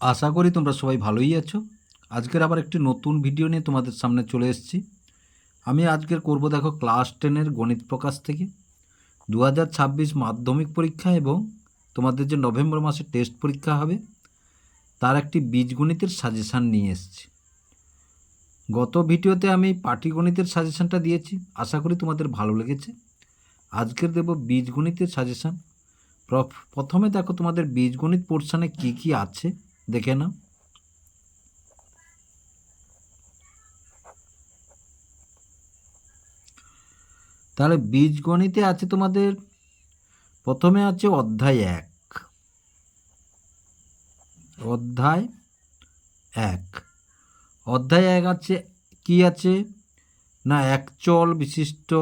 আশা করি তোমরা সবাই ভালোই আছো। আজকের আবার একটি নতুন ভিডিও নিয়ে তোমাদের সামনে চলে এসেছি। আমি আজকের করব দেখো ক্লাস টেনের গণিত প্রকাশ থেকে। দু হাজার ছাব্বিশ মাধ্যমিক পরীক্ষা এবং তোমাদের যে নভেম্বর মাসে টেস্ট পরীক্ষা হবে, তার একটি বীজগণিতের সাজেশান নিয়ে এসেছি। গত ভিডিওতে আমি পাটিগণিতের সাজেশানটা দিয়েছি। আশা করি তোমাদের ভালো লেগেছে। আজকের দেব বীজগণিতের সাজেশান। প্রথমে দেখো তোমাদের বীজগণিত পোর্শানে কি কি আছে। দেখে নাও। তাহলে বীজগণিতে আছে তোমাদের, প্রথমে আছে অধ্যায় এক। অধ্যায় এক। অধ্যায় এক আছে, কি আছে? না একচল বিশিষ্ট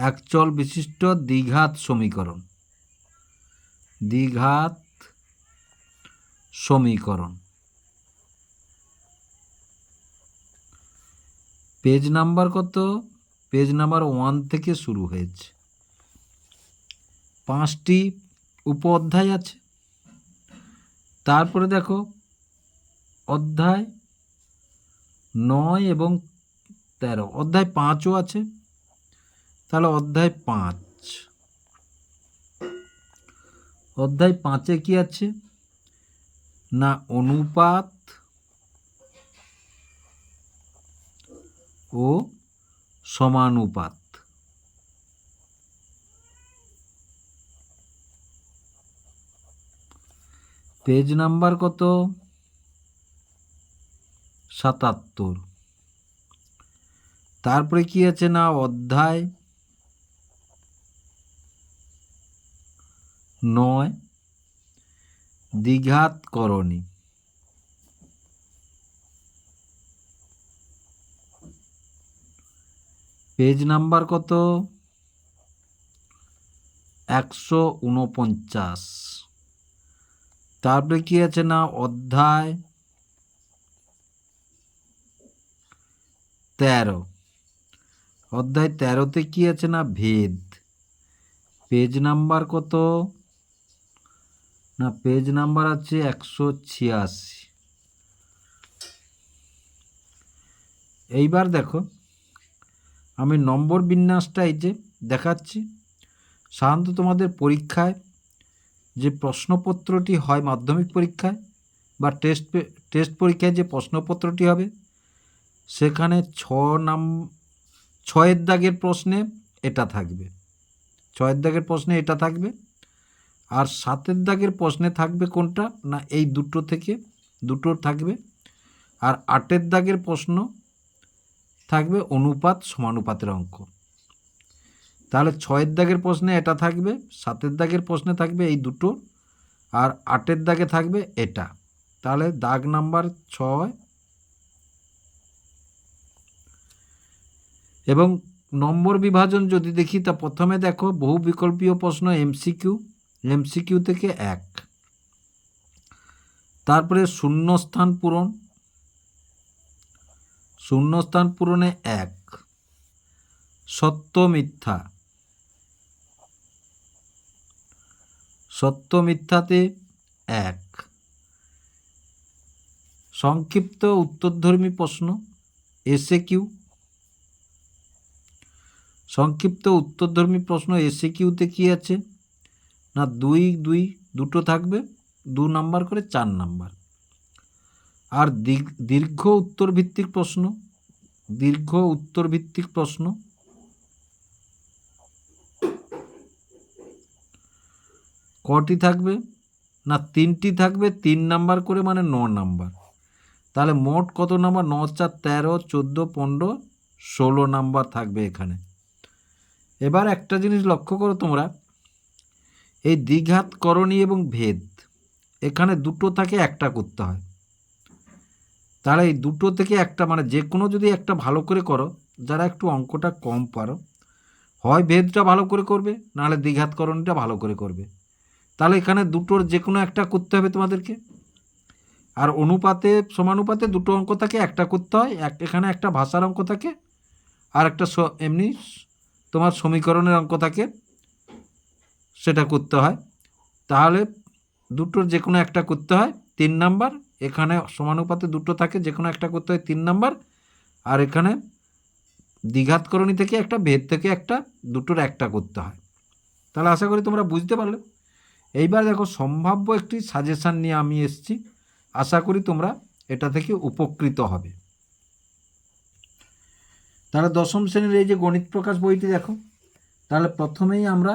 একচল বিশিষ্ট দ্বিঘাত সমীকরণ। দ্বিঘাত সমীকরণ। পেজ নাম্বার কত? পেজ নাম্বার ওয়ান থেকে শুরু হয়েছে। পাঁচটি উপ অধ্যায় আছে। তারপরে দেখো, অধ্যায় নয় এবং তেরো। অধ্যায় পাঁচও আছে। তাহলে অধ্যায় পাঁচ। অধ্যায় পাঁচে কি আছে? না অনুপাত ও সমানুপাত। পেজ নাম্বার কত? সাতাত্তর। তারপরে কি আছে না অধ্যায় নয়, দ্বিঘাত করণী। পেজ নাম্বার কত? একশো উনপঞ্চাশ তারপরে কি আছে না? অধ্যায় তেরো। অধ্যায় তেরোতে কি আছে না? ভেদ। পেজ নাম্বার কত? না পেজ নাম্বার আছে একশো ছিয়াশি। এইবার দেখো, আমি নম্বর বিন্যাসটা এই যে দেখাচ্ছি। সাধারণত তোমাদের পরীক্ষায় যে প্রশ্নপত্রটি হয় মাধ্যমিক পরীক্ষায় বা টেস্ট টেস্ট পরীক্ষায় যে প্রশ্নপত্রটি হবে, সেখানে ছ নাম, ছয়ের দাগের প্রশ্নে এটা থাকবে। ছয়ের দাগের প্রশ্নে এটা থাকবে। আর সাতের দাগের প্রশ্নে থাকবে কোনটা? না, এই দুটো থেকে দুটোর থাকবে। আর আটের দাগের প্রশ্ন থাকবে অনুপাত সমানুপাতের অঙ্ক। তাহলে ছয়ের দাগের প্রশ্নে এটা থাকবে, সাতের দাগের প্রশ্নে থাকবে এই দুটো, আর আটের দাগে থাকবে এটা। তাহলে দাগ নাম্বার ছয়। এবং নম্বর বিভাজন যদি দেখি, তা প্রথমে দেখো বহু বিকল্পীয় প্রশ্ন এমসিকিউ। এমসিকিউ থেকে এক। তারপরে শূন্যস্থান পূরণ। শূন্যস্থান পূরণে এক। সত্য মিথ্যা। সত্য মিথ্যাতে এক। সংক্ষিপ্ত উত্তরধর্মী প্রশ্ন এসে কিউ সংক্ষিপ্ত উত্তরধর্মী প্রশ্ন এসে কিউতে কী আছে? না দুই দুই, দুটো থাকবে, দু নাম্বার করে চার নাম্বার। আর দীর্ঘ উত্তর ভিত্তিক প্রশ্ন, দীর্ঘ উত্তর ভিত্তিক প্রশ্ন। কটি থাকবে? না তিনটি থাকবে, তিন নাম্বার করে মানে ন নাম্বার। তাহলে মোট কত নাম্বার? ন, চার, তেরো, চোদ্দ, পনেরো, ষোলো নাম্বার থাকবে এখানে। এবার একটা জিনিস লক্ষ্য করো তোমরা এই দ্বিঘাত, করণী এবং ভেদ, এখানে দুটো থাকে, একটা করতে হয়। তাহলে এই দুটো থেকে একটা মানে যে কোনো যদি একটা ভালো করে করো, যারা একটু অঙ্কটা কম পারো, হয় ভেদটা ভালো করে করবে, নাহলে দ্বিঘাত, করণীটা ভালো করে করবে। তাহলে এখানে দুটোর যে কোনো একটা করতে হবে তোমাদেরকে। আর অনুপাতে, সমানুপাতে দুটো অঙ্ক থাকে, একটা করতে হয়, এক, এখানে একটা ভাষার অঙ্ক থাকে, আর একটা এমনি তোমার সমীকরণের অঙ্ক থাকে। সেটা করতে হয়। তাহলে দুটোর যে কোনো একটা করতে হয়, তিন নাম্বার। এখানে সমানুপাতে দুটো থাকে যে কোনো একটা করতে হয় তিন নাম্বার। আর এখানে দ্বিঘাতকরণী থেকে একটা, ভেদ থেকে একটা, দুটোর একটা করতে হয়। তাহলে আশা করি তোমরা বুঝতে পারলে। এইবার দেখো, সম্ভাব্য একটি সাজেশান নিয়ে আমি এসছি। আশা করি তোমরা এটা থেকে উপকৃত হবে। তাহলে দশম শ্রেণির এই যে গণিত প্রকাশ বইটি দেখো, তাহলে প্রথমেই আমরা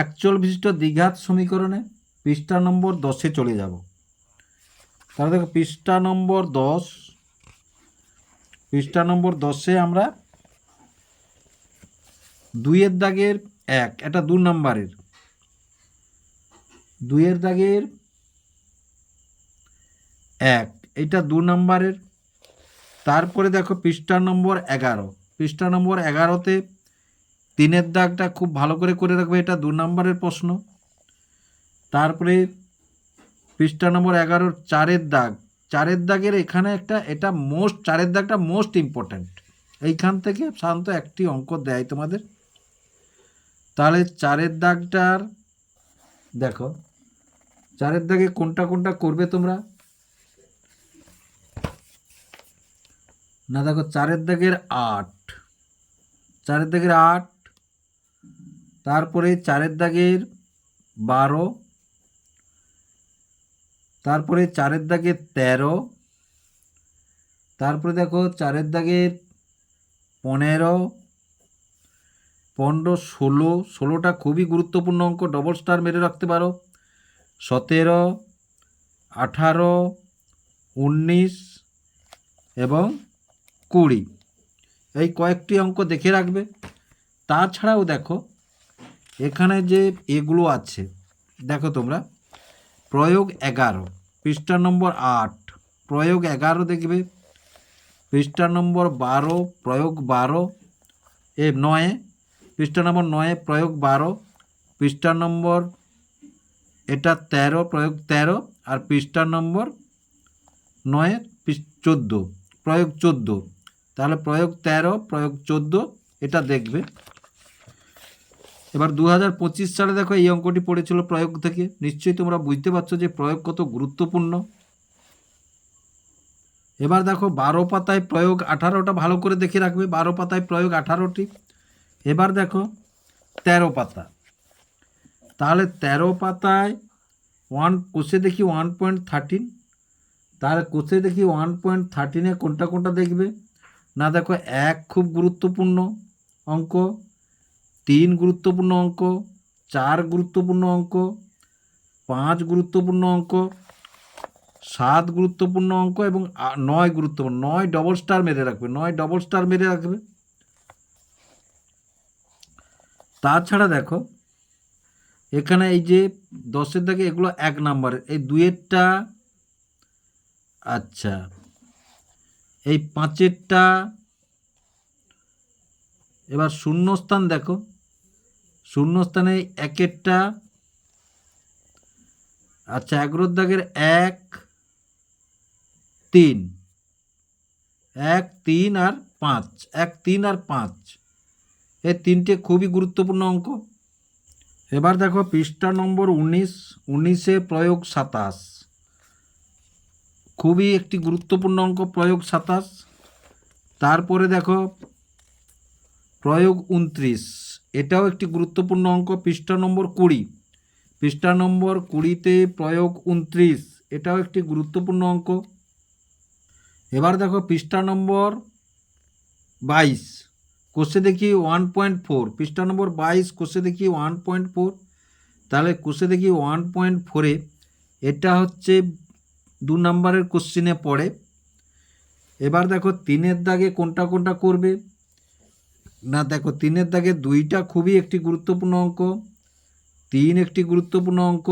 একচল বিশিষ্ট দ্বিঘাত সমীকরণে পৃষ্ঠা নম্বর দশে চলে যাব। তাহলে দেখো, পৃষ্ঠা নম্বর দশ, পৃষ্ঠা নম্বর দশে আমরা দুইয়ের দাগের এক, এটা দু নম্বরের। দুইয়ের দাগের এক, এটা দু নম্বরের। তারপরে দেখো, পৃষ্ঠা নম্বর এগারো, পৃষ্ঠা নম্বর এগারোতে তিনের দাগটা খুব ভালো করে করে রাখবে, এটা দু নম্বরের প্রশ্ন। তারপরে পৃষ্ঠা নম্বর এগারোর চারের দাগ। চারের দাগের এখানে একটা, এটা মোস্ট চারের দাগটা মোস্ট ইম্পর্ট্যান্ট এইখান থেকে সাধারণত একটি অঙ্ক দেয় তোমাদের। তাহলে চারের দাগটার, দেখো, চারের দাগে কোনটা কোনটা করবে তোমরা? না, দেখো, চারের দাগের আট। চারের দাগের আট তারপরে চারের দাগের বারো, তারপরে চারের দাগের তেরো, তারপরে দেখো চারের দাগের পনেরো পনেরো, ষোলো, ষোলোটা খুবই গুরুত্বপূর্ণ অঙ্ক ডবল স্টার মেরে রাখতে পারো। সতেরো, আঠারো, উনিশ এবং কুড়ি। এই কয়েকটি অঙ্ক দেখে রাখবে। তাছাড়াও দেখো এখানে যে এগুলো আছে, দেখো তোমরা, প্রয়োগ এগারো, পৃষ্ঠা নম্বর আট, প্রয়োগ এগারো দেখবে, পৃষ্ঠা নম্বর বারো, প্রয়োগ বারো, এ নয়ে, পৃষ্ঠা নম্বর নয়ে, প্রয়োগ বারো, পৃষ্ঠা নম্বর এটা তেরো, প্রয়োগ তেরো, আর পৃষ্ঠা নম্বর নয়ে চোদ্দ, প্রয়োগ চোদ্দ, তাহলে প্রয়োগ তেরো, প্রয়োগ চোদ্দ, এটা দেখবে এবার দু হাজার পঁচিশ সালে দেখো এই অঙ্কটি পড়েছিল প্রয়োগ থেকে। নিশ্চয়ই তোমরা বুঝতে পারছ যে প্রয়োগ কত গুরুত্বপূর্ণ। এবার দেখো বারো পাতায় প্রয়োগ আঠারোটা ভালো করে দেখে রাখবে। বারো পাতায় প্রয়োগ আঠারোটি। এবার দেখো তেরো পাতা। তাহলে তেরো পাতায় ওয়ান কোষে দেখি ওয়ান পয়েন্ট থার্টিন তাহলে কোষে দেখি ওয়ান পয়েন্ট থার্টিনে কোনটা কোনটা দেখবে? না দেখো এক খুব গুরুত্বপূর্ণ অঙ্ক। তিন গুরুত্বপূর্ণ অঙ্ক, চার গুরুত্বপূর্ণ অঙ্ক, পাঁচ গুরুত্বপূর্ণ অঙ্ক, সাত গুরুত্বপূর্ণ অঙ্ক এবং নয় গুরুত্বপূর্ণ, নয় ডবল স্টার মেরে রাখবে, নয় ডবল স্টার মেরে রাখবে। তাছাড়া দেখো, এখানে এই যে দশের দাগে এগুলো এক নাম্বারের এই দুয়েরটা আচ্ছা এই পাঁচেরটা, এবার শূন্যস্থান দেখো শূন্যস্থানে একেরটা আচ্ছা এগারোর দাগের এক, তিন। এক, তিন আর পাঁচ। এক, তিন আর পাঁচ। এই তিনটে খুবই গুরুত্বপূর্ণ অঙ্ক। এবার দেখো পৃষ্ঠা নম্বর উনিশ, উনিশে প্রয়োগ সাতাশ। খুবই একটি গুরুত্বপূর্ণ অঙ্ক, প্রয়োগ সাতাশ। তারপরে দেখো প্রয়োগ উনত্রিশ। এটাও একটি গুরুত্বপূর্ণ অঙ্ক, পৃষ্ঠা নম্বর কুড়ি। পৃষ্ঠা নম্বর কুড়িতে প্রয়োগ উনত্রিশ, এটাও একটি গুরুত্বপূর্ণ অঙ্ক। এবার দেখো পৃষ্ঠা নম্বর বাইশ, কোষে দেখি ওয়ান পয়েন্ট ফোর পৃষ্ঠা নম্বর বাইশ, কোষে দেখি ওয়ান পয়েন্ট ফোর তাহলে কোষে দেখি ওয়ান পয়েন্ট ফোরে এটা হচ্ছে দু নম্বরের কোশ্চিনে পড়ে। এবার দেখো তিনের দাগে কোনটা কোনটা করবে? না, দেখো, তিনের দাগে দুইটা খুবই একটি গুরুত্বপূর্ণ অঙ্ক, তিন একটি গুরুত্বপূর্ণ অঙ্ক,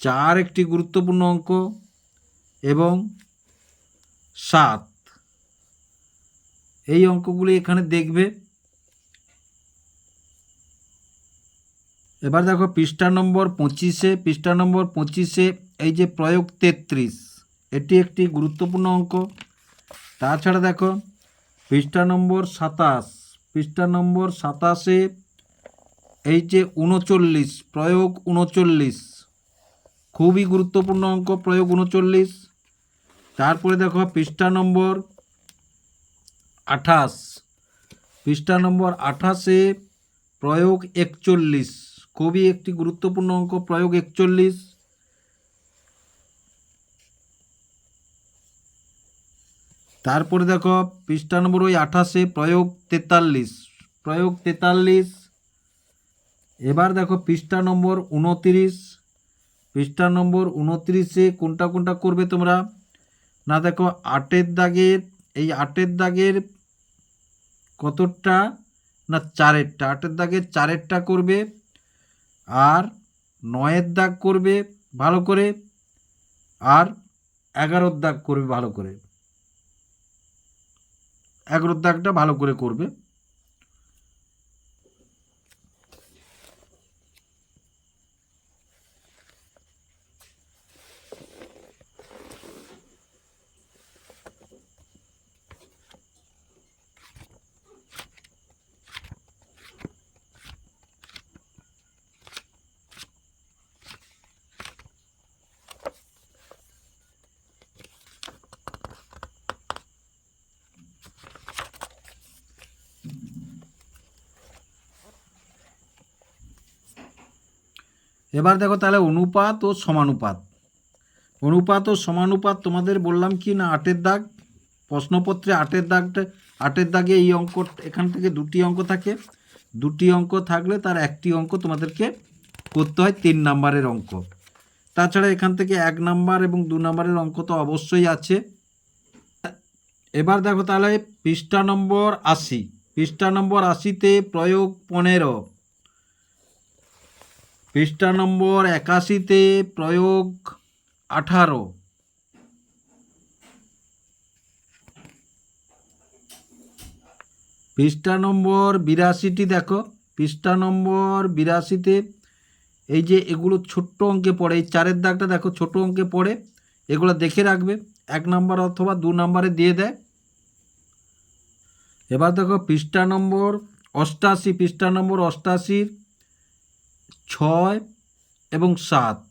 চার একটি গুরুত্বপূর্ণ অঙ্ক এবং সাত। এই অঙ্কগুলি এখানে দেখবে। এবার দেখো, পৃষ্ঠা নম্বর পঁচিশে, পৃষ্ঠা নম্বর পঁচিশে এই যে প্রয়োগ তেত্রিশ, এটি একটি গুরুত্বপূর্ণ অঙ্ক। তাছাড়া দেখো পৃষ্ঠা নম্বর সাতাশ। পৃষ্ঠা নম্বর সাতাশে এই যে উনচল্লিশ, প্রয়োগ উনচল্লিশ। খুবই গুরুত্বপূর্ণ অঙ্ক, প্রয়োগ উনচল্লিশ। তারপরে দেখো পৃষ্ঠা নম্বর আঠাশ। পৃষ্ঠা নম্বর আঠাশে প্রয়োগ একচল্লিশ। খুবই একটি গুরুত্বপূর্ণ অঙ্ক, প্রয়োগ একচল্লিশ। তারপরে দেখো, পৃষ্ঠা নম্বর ওই আঠাশে, প্রয়োগ তেতাল্লিশ প্রয়োগ তেতাল্লিশ। এবার দেখো, পৃষ্ঠা নম্বর উনতিরিশ। পৃষ্ঠা নম্বর উনত্রিশে কোনটা কোনটা করবে তোমরা? না দেখো, আটের দাগের, এই আটের দাগের কতটা? না চারেরটা, আটের দাগের চারেরটা করবে। আর নয়ের দাগ করবে ভালো করে, আর এগারোর দাগ করবে ভালো করে। এগারোর দাগটা ভালো করে করবে। এবার দেখো তাহলে অনুপাত ও সমানুপাত। অনুপাত ও সমানুপাত তোমাদের বললাম কি না, আটের দাগ? প্রশ্নপত্রে আটের দাগটা, আটের দাগে এই অঙ্ক, এখান থেকে দুটি অঙ্ক থাকে। দুটি অঙ্ক থাকলে তার একটি অঙ্ক তোমাদেরকে করতে হয় তিন নাম্বারের অঙ্ক। তাছাড়া এখান থেকে এক নাম্বার এবং দু নাম্বারের অঙ্ক তো অবশ্যই আছে। এবার দেখো তাহলে পৃষ্ঠা নম্বর আশি। পৃষ্ঠা নম্বর আশিতে প্রয়োগ পনেরো। পৃষ্ঠা নম্বর একাশিতে প্রয়োগ আঠারো। পৃষ্ঠা নম্বর বিরাশিটি দেখো। পৃষ্ঠা নম্বর বিরাশিতে এই যে এগুলো ছোট্ট অঙ্কে পড়ে, এই চারের দাগটা দেখো ছোট অঙ্কে পড়ে, এগুলো দেখে রাখবে। এক নাম্বার অথবা দু নাম্বারে দিয়ে দেয়। এবার দেখো পৃষ্ঠা নম্বর অষ্টাশি। পৃষ্ঠা নম্বর অষ্টাশির ছয় এবং সাত।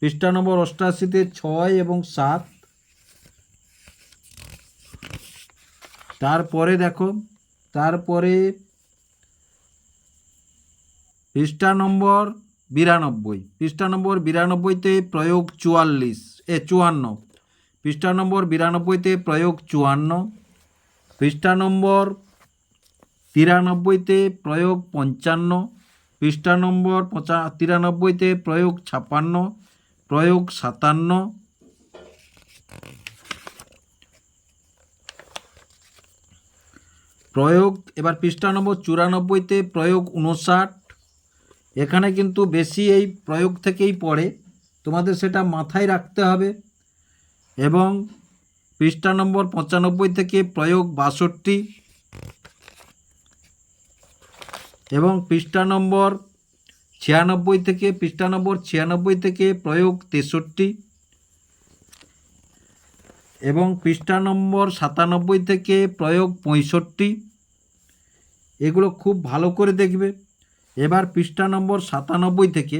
পৃষ্ঠা নম্বর অষ্টাশিতে ছয় এবং সাত। তারপরে দেখো, তারপরে পৃষ্ঠা নম্বর বিরানব্বই। পৃষ্ঠা নম্বর বিরানব্বইতে প্রয়োগ চুয়াল্লিশ, এ, চুয়ান্ন। পৃষ্ঠা নম্বর বিরানব্বইতে প্রয়োগ চুয়ান্ন। পৃষ্ঠা নম্বর তিরানব্বইতে প্রয়োগ পঞ্চান্ন। পৃষ্ঠা নম্বর পঁচা তিরানব্বইতে প্রয়োগ ছাপ্পান্ন, প্রয়োগ সাতান্ন। প্রয়োগ এবার পৃষ্ঠা নম্বর চুরানব্বইতে প্রয়োগ উনষাট এখানে কিন্তু বেশি এই প্রয়োগ থেকেই পড়ে। তোমাদের সেটা মাথায় রাখতে হবে। এবং পৃষ্ঠা নম্বর পঁচানব্বই থেকে প্রয়োগ বাষট্টি। এবং পৃষ্ঠা নম্বর ছিয়ানব্বই থেকে, পৃষ্ঠা নম্বর ছিয়ানব্বই থেকে প্রয়োগ তেষট্টি এবং পৃষ্ঠা নম্বর সাতানব্বই থেকে প্রয়োগ পঁয়ষট্টি। এগুলো খুব ভালো করে দেখবে। এবার পৃষ্ঠা নম্বর সাতানব্বই থেকে,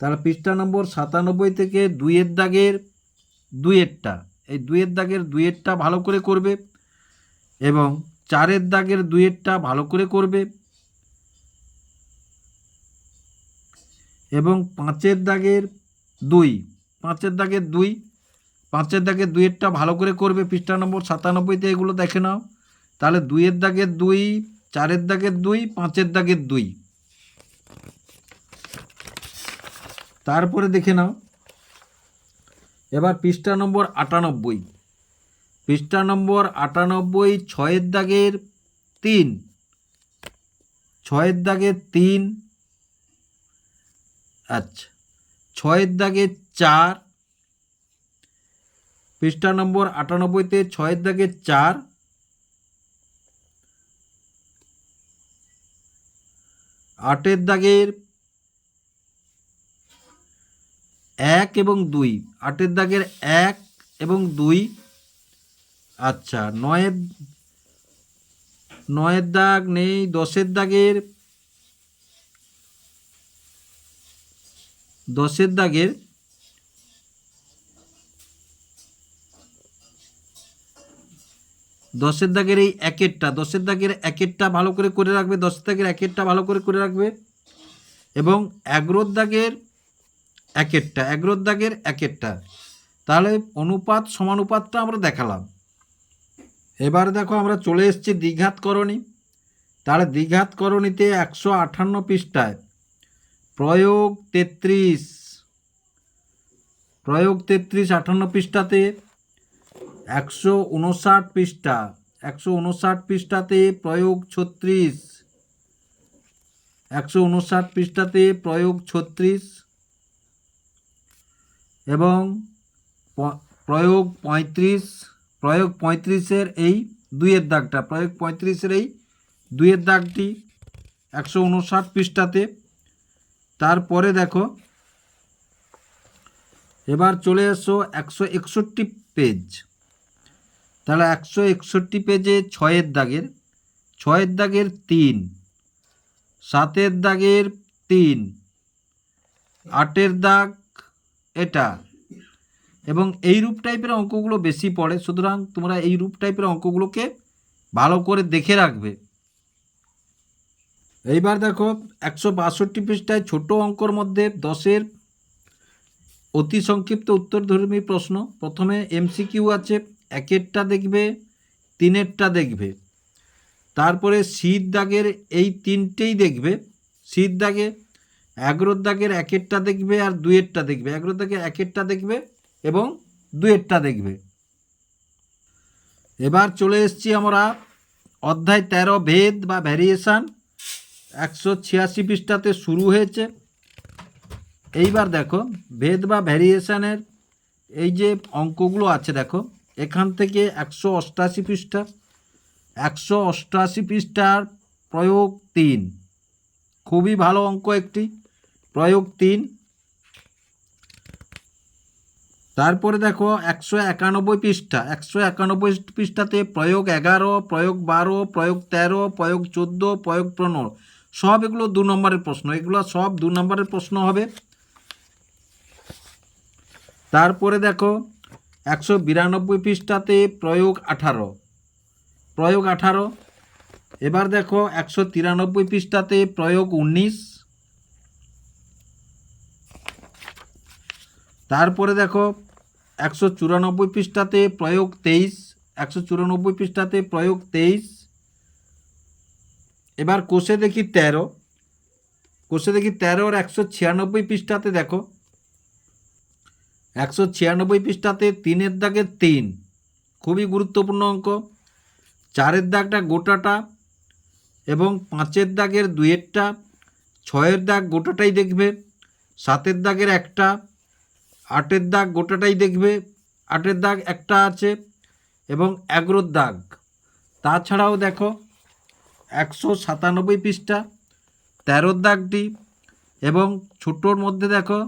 তাহলে পৃষ্ঠা নম্বর সাতানব্বই থেকে দুইয়ের দাগের দুইয়েরটা, এই দুইয়ের দাগের দুইয়েরটা ভালো করে করবে এবং চারের দাগের দুইয়েরটা ভালো করে করবে। এবং পাঁচের দাগের দুই, পাঁচের দাগের দুই, পাঁচের দাগের দুইয়েরটা ভালো করে করবে পৃষ্ঠা নম্বর সাতানব্বইতে, এগুলো দেখে নাও। তাহলে দুইয়ের দাগের দুই, চারের দাগের দুই, পাঁচের দাগের দুই। তারপরে দেখে নাও। এবার পৃষ্ঠা নম্বর আটানব্বই। পৃষ্ঠা নম্বর আটানব্বই, ছয়ের দাগের তিন, ছয়ের দাগের তিন আচ্ছা। ছয়ের দাগের চার, পৃষ্ঠা নম্বর আটানব্বইতে ছয়ের দাগের চার, আটের দাগের এক এবং দুই, আটের দাগের এক এবং দুই আচ্ছা নয়ের নয়ের দাগ নেই, দশের দাগের দশের দাগের দশের দাগের এই একেরটা, দশের দাগের একেরটা ভালো করে করে রাখবে, দশের দাগের একেরটা ভালো করে করে রাখবে এবং এগারোর দাগের একেরটা, এগারোর দাগের একেরটা। তাহলে অনুপাত সমানুপাতটা আমরা দেখালাম। এবার দেখো আমরা চলে এসেছি দ্বিঘাতকরণী। তাহলে দ্বিঘাতকরণীতে একশো আটান্ন পৃষ্ঠায় প্রয়োগ তেত্রিশ। প্রয়োগ তেত্রিশ আটান্ন পৃষ্ঠাতে একশো উনষাট পৃষ্ঠা। একশো উনষাট পৃষ্ঠাতে প্রয়োগ ছত্রিশ। একশো উনষাট পৃষ্ঠাতে প্রয়োগ ছত্রিশ। এবং প্রয়োগ পঁয়ত্রিশ। প্রয়োগ পঁয়ত্রিশের এই দুইয়ের দাগটা। প্রয়োগ পঁয়ত্রিশের এই দুইয়ের দাগটি একশো উনষাট পৃষ্ঠাতে তারপরে দেখো, এবার চলে এসো একশো একষট্টি পেজ তাহলে একশো একষট্টি পেজে ছয়ের দাগের ছয়ের দাগের তিন, সাতের দাগের তিন, আটের দাগ এটা। এবং এই রূপ টাইপের অঙ্কগুলো বেশি পড়ে, সুতরাং তোমরা এই রূপ টাইপের অঙ্কগুলোকে ভালো করে দেখে রাখবে। এইবার দেখো, একশো বাষট্টি পৃষ্ঠায় ছোট অঙ্কর মধ্যে দশের অতি সংক্ষিপ্ত উত্তরধর্মী প্রশ্ন। প্রথমে এমসিকিউ আছে, একেরটা দেখবে, তিনেরটা দেখবে। তারপরে শীত দাগের এই তিনটেই দেখবে। শীত দাগে, এগারোর দাগের একেরটা দেখবে আর দুয়েরটা দেখবে। এগারোর দাগের একেরটা দেখবে এবং দুয়েরটা দেখবে। এবার চলে এসেছি আমরা অধ্যায় তেরো, ভেদ বা ভ্যারিয়েশান একশো ছিয়াশি পৃষ্ঠাতে শুরু হয়েছে। এইবার দেখো, ভেদ বা ভ্যারিয়েশানের এই যে অঙ্কগুলো আছে, দেখো, এখান থেকে একশো অষ্টাশি পৃষ্ঠা, একশো অষ্টাশি পৃষ্ঠার প্রয়োগ তিন। খুবই ভালো অঙ্ক একটি, প্রয়োগ তিন। তারপরে দেখো, একশো একানব্বই পৃষ্ঠা, একশো একানব্বই পৃষ্ঠাতে প্রয়োগ এগারো, প্রয়োগ বারো, প্রয়োগ তেরো, প্রয়োগ চোদ্দ, প্রয়োগ পনেরো। সব এগুলো দু নম্বরের প্রশ্ন। এগুলো সব দু নম্বরের প্রশ্ন হবে। তারপরে দেখো, একশো বিরানব্বই পৃষ্ঠাতে প্রয়োগ আঠারো। প্রয়োগ আঠারো। এবার দেখো, একশো তিরানব্বই পৃষ্ঠাতে প্রয়োগ উনিশ। তারপরে দেখো, একশো চুরানব্বই পৃষ্ঠাতে প্রয়োগ তেইশ। একশো চুরানব্বই পৃষ্ঠাতে প্রয়োগ তেইশ। এবার কোষে দেখি তেরো। কোষে দেখি তেরোর একশো ছিয়ানব্বই পৃষ্ঠাতে দেখো। একশো ছিয়ানব্বই পৃষ্ঠাতে তিনের দাগের তিন। খুবই গুরুত্বপূর্ণ অঙ্ক। চারের দাগটা গোটাটা এবং পাঁচের দাগের দুয়েরটা ছয়ের দাগ গোটাটাই দেখবে। সাতের দাগের একটা। আটের দাগ গোটাটাই দেখবে। আটের দাগ একটা আছে এবং এগারোর দাগ। তাছাড়াও দেখো একশো সাতানব্বই পৃষ্ঠা তেরোর দাগটি এবং ছোটোর মধ্যে দেখো,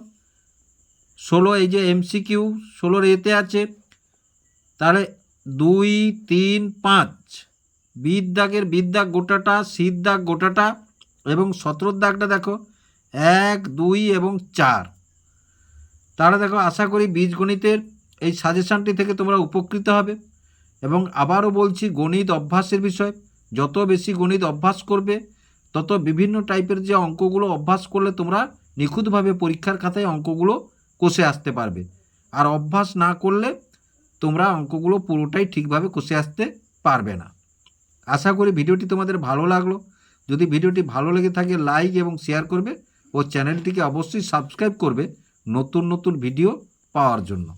ষোলো এই যে এমসিকিউ, ষোলোর এতে আছে, তাহলে দুই, তিন, পাঁচ, বিদ দাগের বিদ দাগ গোটাটা শীত দাগ গোটাটা এবং সতেরোর দাগটা দেখো, এক, দুই এবং চার। তাহলে দেখো, আশা করি বীজগণিতের এই সাজেশানটি থেকে তোমরা উপকৃত হবে এবং আবারও বলছি গণিত অভ্যাসের বিষয়। যত বেশি গণিত অভ্যাস করবে, তত বিভিন্ন টাইপের যে অঙ্কগুলো অভ্যাস করলে তোমরা নিখুঁতভাবে পরীক্ষার খাতায় অঙ্কগুলো কষে আসতে পারবে। আর অভ্যাস না করলে তোমরা অঙ্কগুলো পুরোটাই ঠিকভাবে কষে আসতে পারবে না। আশা করি ভিডিওটি তোমাদের ভালো লাগল। যদি ভিডিওটি ভালো লেগে থাকে লাইক এবং শেয়ার করবে ও চ্যানেলটিকে অবশ্যই সাবস্ক্রাইব করবে নতুন নতুন ভিডিও পাওয়ার জন্য।